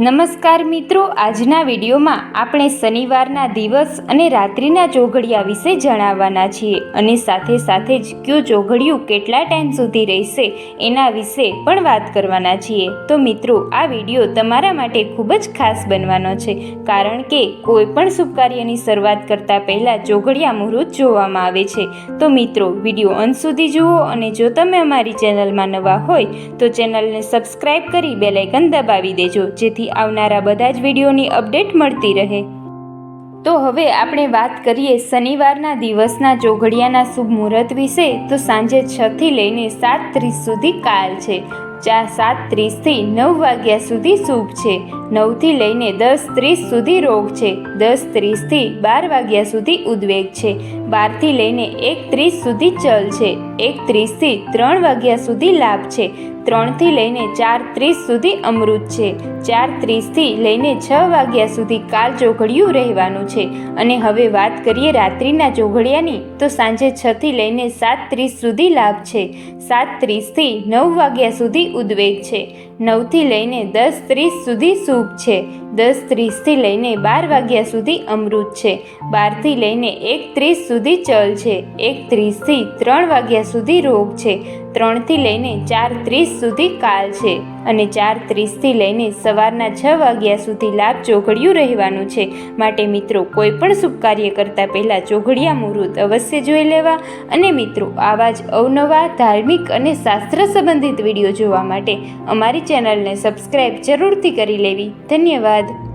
નમસ્કાર મિત્રો, આજના વિડીયોમાં આપણે શનિવારના દિવસ અને રાત્રિના ચોઘડિયા વિશે જણાવવાના છીએ અને સાથે સાથે જ કયો ચોઘડિયું કેટલા ટાઈમ સુધી રહેશે એના વિશે પણ વાત કરવાના છીએ. તો મિત્રો, આ વીડિયો તમારા માટે ખૂબ જ ખાસ બનવાનો છે, કારણ કે કોઈ પણ શુભ કાર્યની શરૂઆત કરતા પહેલાં ચોઘડિયા મુહૂર્ત જોવામાં આવે છે. તો મિત્રો, વીડિયો અંત સુધી જુઓ અને જો તમે અમારી ચેનલમાં નવા હોય, તો ચેનલને સબસ્ક્રાઈબ કરી બેલાઇકન દબાવી દેજો, જેથી આવનારા બધા જ વિડીયોની અપડેટ મળતી રહે. તો હવે આપણે વાત કરીએ શનિવારના દિવસના ચોઘડિયાના શુભ મુહૂર્ત વિશે. તો સાંજે છથી લઈને સાત ત્રીસ સુધી કાલ છે. ચાર સાત ત્રીસથી નવ વાગ્યા સુધી શુભ છે. નવથી લઈને દસ ત્રીસ સુધી રોગ છે. દસ ત્રીસથી બાર વાગ્યા સુધી ઉદ્વેગ છે. બારથી લઈને એક ત્રીસ સુધી ચલ છે. એક ત્રીસથી ત્રણ વાગ્યા સુધી લાભ છે. ત્રણથી લઈને ચાર ત્રીસ સુધી અમૃત છે. ચાર ત્રીસથી લઈને છ વાગ્યા સુધી કાલ ચોઘડિયું રહેવાનું છે. અને હવે વાત કરીએ રાત્રિના ચોઘડિયાની, તો સાંજે છથી લઈને સાત ત્રીસ સુધી લાભ છે. સાત ત્રીસથી નવ વાગ્યા સુધી ઉદ્વેગ છે. નવથી લઈને દસ ત્રીસ સુધી શુભ છે. દસ ત્રીસથી લઈને બાર વાગ્યા સુધી અમૃત છે. બારથી લઈને એક ત્રીસ સુધી ચલ છે. એક ત્રીસથી ત્રણ વાગ્યા સુધી રોગ છે. ત્રણથી લઈને ચાર ત્રીસ સુધી કાલ છે. અને ચાર ત્રીસથી લઈને સવારના છ વાગ્યા સુધી લાભ ચોઘડિયું રહેવાનું છે. માટે મિત્રો, કોઈ પણ શુભ કાર્ય કરતાં પહેલાં ચોઘડિયા મુહૂર્ત અવશ્ય જોઈ લેવા અને મિત્રો, આવા જ અવનવા ધાર્મિક અને શાસ્ત્ર સંબંધિત વીડિયો જોવા માટે અમારી ચેનલને સબસ્ક્રાઈબ જરૂરથી કરી લેવી. ધન્યવાદ.